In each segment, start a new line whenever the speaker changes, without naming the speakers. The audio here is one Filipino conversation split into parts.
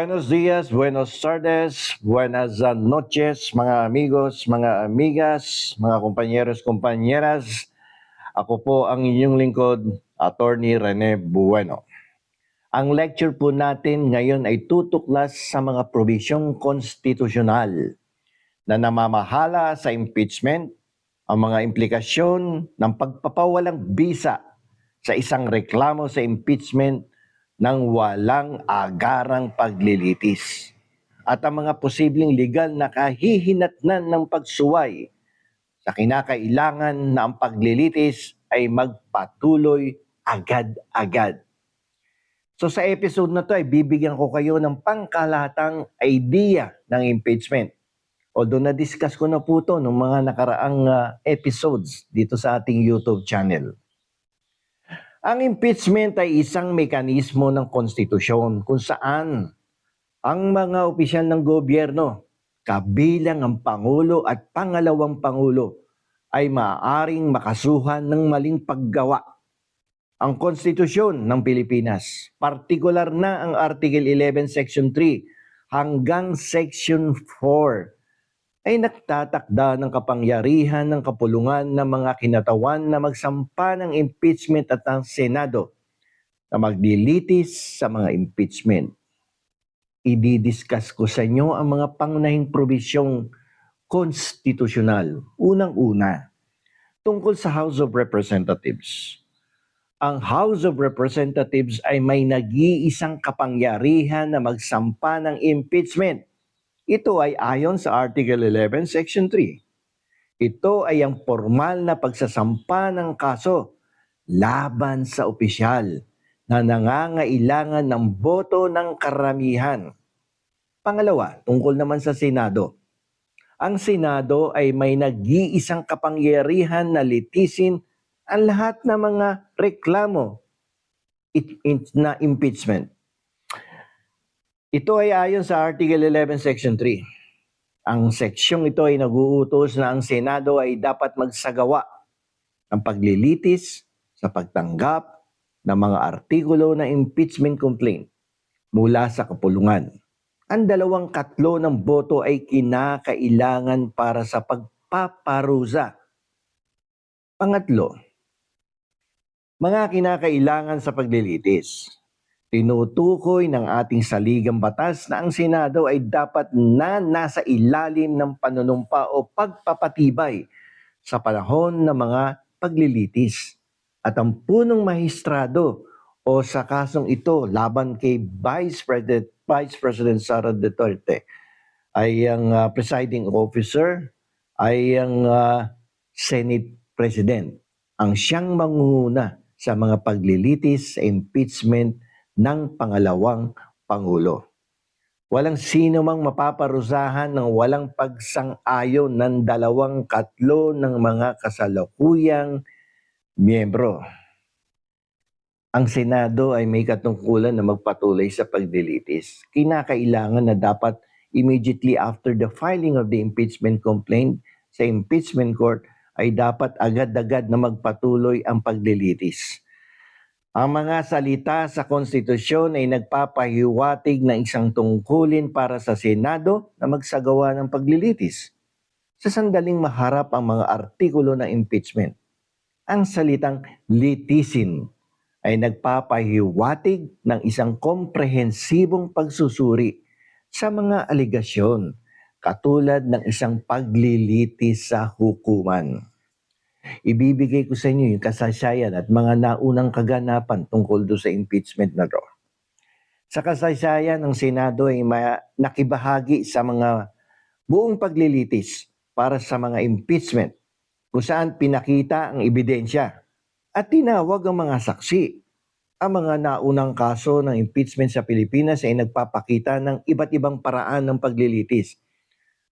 Buenos días, buenos tardes, buenas noches, mga amigos, mga amigas, mga kompanyeros, kompanyeras. Ako po ang inyong lingkod, Attorney Rene Bueno. Ang lecture po natin ngayon ay tutuklas sa mga probisyong konstitusyonal na namamahala sa impeachment, ang mga implikasyon ng pagpapawalang bisa sa isang reklamo sa impeachment ng walang agarang paglilitis at ang mga posibleng legal na kahihinatnan ng pagsuway sa kinakailangan na ang paglilitis ay magpatuloy agad-agad. So sa episode na to ay bibigyan ko kayo ng pangkalahatang idea ng impeachment. Although na-discuss ko na po to ng mga nakaraang ah, episodes dito sa ating YouTube channel. Ang impeachment ay isang mekanismo ng konstitusyon kung saan ang mga opisyal ng gobyerno, kabilang ang Pangulo at Pangalawang Pangulo, ay maaaring makasuhan ng maling paggawa. Ang konstitusyon ng Pilipinas, partikular na ang Article 11 Section 3 hanggang Section 4 ay nagtatakda ng kapangyarihan ng kapulungan ng mga kinatawan na magsampa ng impeachment at ang Senado na maglilitis sa mga impeachment. Ididiscuss ko sa inyo ang mga pangunahing probisyong konstitusyonal. Unang-una, tungkol sa House of Representatives. Ang House of Representatives ay may nag-iisang kapangyarihan na magsampa ng impeachment ito ay ayon sa Article 11, Section 3. Ito ay ang formal na pagsasampa ng kaso laban sa opisyal na nangangailangan ng boto ng karamihan. Pangalawa, tungkol naman sa Senado. Ang Senado ay may nag-iisang kapangyarihan na litisin ang lahat ng mga reklamo it- it- na impeachment. Ito ay ayon sa Article 11, Section 3. Ang seksyong ito ay naguutos na ang Senado ay dapat magsagawa ng paglilitis sa pagtanggap ng mga artikulo na impeachment complaint mula sa kapulungan. Ang dalawang katlo ng boto ay kinakailangan para sa pagpaparusa. Pangatlo, mga kinakailangan sa paglilitis. Tinutukoy ng ating saligang batas na ang Senado ay dapat na nasa ilalim ng panunumpa o pagpapatibay sa panahon ng mga paglilitis. At ang punong mahistrado o sa kasong ito laban kay Vice President, Vice President Sara Duterte ay ang ah, presiding officer, ay ang ah, Senate President, ang siyang mangunguna sa mga paglilitis impeachment ng pangalawang Pangulo. Walang sino mang mapaparusahan ng walang pagsang-ayon ng dalawang katlo ng mga kasalukuyang miyembro. Ang Senado ay may katungkulan na magpatuloy sa pagdilitis. Kinakailangan na dapat immediately after the filing of the impeachment complaint sa impeachment court ay dapat agad-agad na magpatuloy ang paglilitis. Ang mga salita sa konstitusyon ay nagpapahiwatig ng isang tungkulin para sa Senado na magsagawa ng paglilitis. Sa sandaling maharap ang mga artikulo ng impeachment, ang salitang litisin ay nagpapahiwatig ng isang komprehensibong pagsusuri sa mga aligasyon katulad ng isang paglilitis sa hukuman. Ibibigay ko sa inyo yung kasaysayan at mga naunang kaganapan tungkol do sa impeachment na to. Sa kasaysayan ng Senado ay nakibahagi sa mga buong paglilitis para sa mga impeachment kung saan pinakita ang ebidensya at tinawag ang mga saksi. Ang mga naunang kaso ng impeachment sa Pilipinas ay nagpapakita ng iba't ibang paraan ng paglilitis.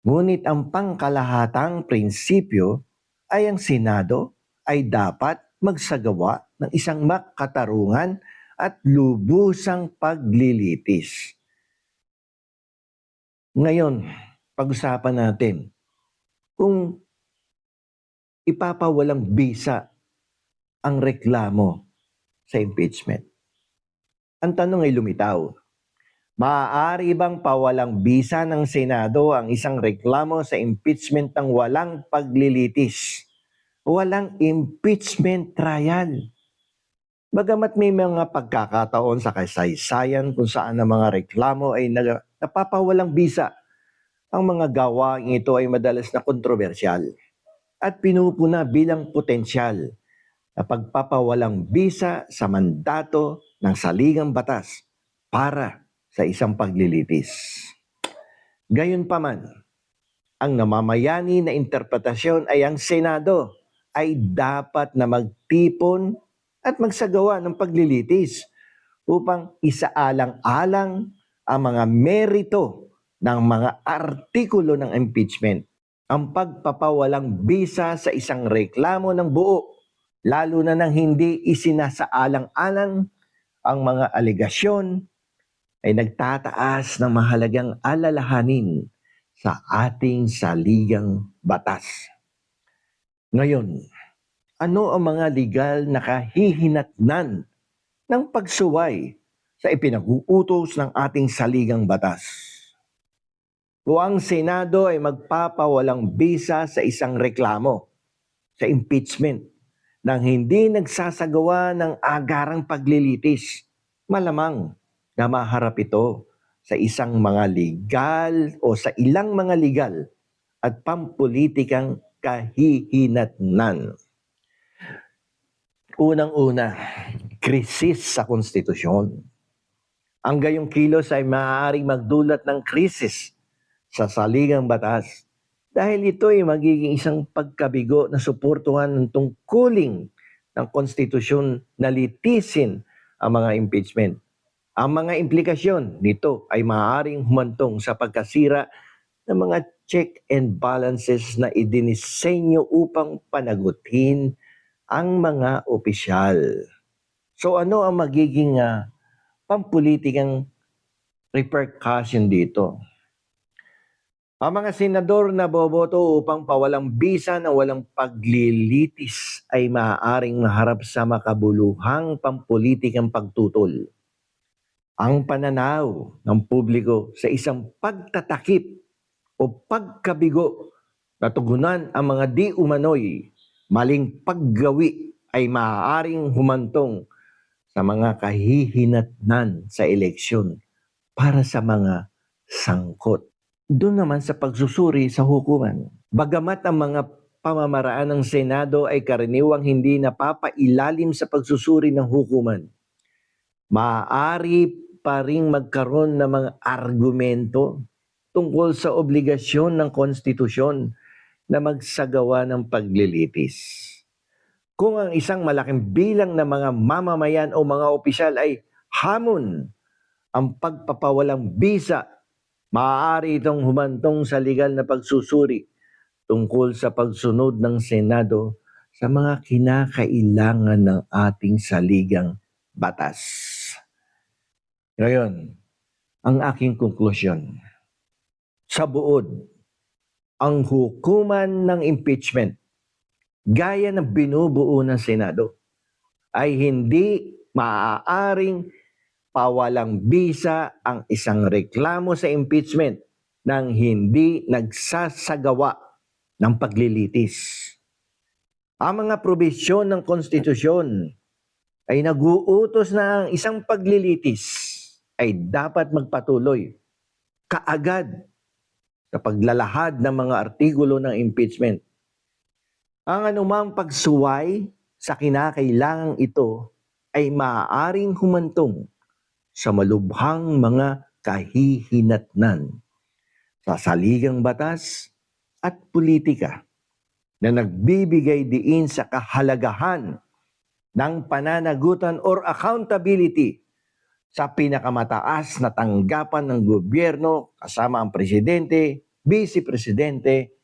Ngunit ang pangkalahatang prinsipyo ay ang Senado ay dapat magsagawa ng isang makatarungan at lubusang paglilitis. Ngayon, pag-usapan natin kung ipapawalang bisa ang reklamo sa impeachment. Ang tanong ay lumitaw. Maaari bang pawalang bisa ng Senado ang isang reklamo sa impeachment ng walang paglilitis? Walang impeachment trial. Bagamat may mga pagkakataon sa kasaysayan kung saan ang mga reklamo ay napapawalang bisa, ang mga gawaing ito ay madalas na kontrobersyal at pinupuna bilang potensyal na pagpapawalang bisa sa mandato ng saligang batas para sa isang paglilitis. Gayunpaman, ang namamayani na interpretasyon ay ang Senado ay dapat na magtipon at magsagawa ng paglilitis upang isaalang-alang ang mga merito ng mga artikulo ng impeachment. Ang pagpapawalang bisa sa isang reklamo ng buo, lalo na nang hindi isinasaalang-alang ang mga aligasyon ay nagtataas ng mahalagang alalahanin sa ating saligang batas. Ngayon, ano ang mga legal na kahihinatnan ng pagsuway sa ipinag-uutos ng ating saligang batas? Kung ang Senado ay magpapawalang bisa sa isang reklamo, sa impeachment, nang hindi nagsasagawa ng agarang paglilitis, malamang na maharap ito sa isang mga legal o sa ilang mga legal at pampolitikang kahihinatnan. Unang-una, krisis sa konstitusyon. Ang gayong kilos ay maaaring magdulot ng krisis sa saligang batas dahil ito ay magiging isang pagkabigo na suportuhan ng tungkuling ng konstitusyon na litisin ang mga impeachment. Ang mga implikasyon nito ay maaaring humantong sa pagkasira ng mga check and balances na idinisenyo upang panagutin ang mga opisyal. So ano ang magiging uh, pampolitikang repercussion dito? Ang mga senador na boboto upang pawalang bisa na walang paglilitis ay maaaring maharap sa makabuluhang pampolitikang pagtutol. Ang pananaw ng publiko sa isang pagtatakip o pagkabigo na tugunan ang mga di umano'y maling paggawi ay maaaring humantong sa mga kahihinatnan sa eleksyon para sa mga sangkot doon naman sa pagsusuri sa hukuman. Bagamat ang mga pamamaraan ng Senado ay karaniwang hindi napapailalim sa pagsusuri ng hukuman, maaari pa ring magkaroon ng mga argumento tungkol sa obligasyon ng konstitusyon na magsagawa ng paglilitis. Kung ang isang malaking bilang ng mga mamamayan o mga opisyal ay hamon ang pagpapawalang bisa Maaari itong humantong sa legal na pagsusuri tungkol sa pagsunod ng Senado sa mga kinakailangan ng ating saligang batas. Ngayon, ang aking konklusyon. Sa buod, ang hukuman ng impeachment, gaya ng binubuo ng Senado, ay hindi maaaring pawalang bisa ang isang reklamo sa impeachment nang hindi nagsasagawa ng paglilitis. Ang mga probisyon ng konstitusyon ay naguutos na ang isang paglilitis ay dapat magpatuloy kaagad sa paglalahad ng mga artikulo ng impeachment. Ang anumang pagsuway sa kinakailangang ito ay maaaring humantong sa malubhang mga kahihinatnan sa saligang batas at politika na nagbibigay diin sa kahalagahan ng pananagutan or accountability sa pinakamataas na tanggapan ng gobyerno kasama ang presidente, vice-presidente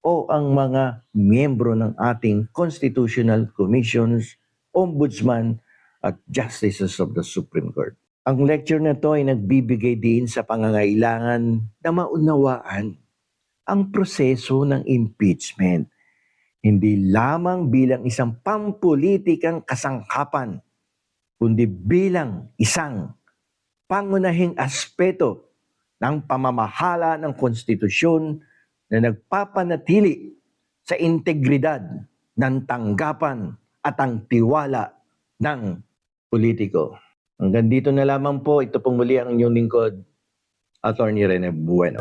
o ang mga miyembro ng ating constitutional commissions, ombudsman at justices of the Supreme Court. Ang lecture na to ay nagbibigay din sa pangangailangan na maunawaan ang proseso ng impeachment. Hindi lamang bilang isang pampolitikang kasangkapan, kundi bilang isang pangunahing aspeto ng pamamahala ng konstitusyon na nagpapanatili sa integridad ng tanggapan at ang tiwala ng politiko. Hanggang dito na lamang po. Ito pong muli ang inyong lingkod, Attorney Rene Bueno.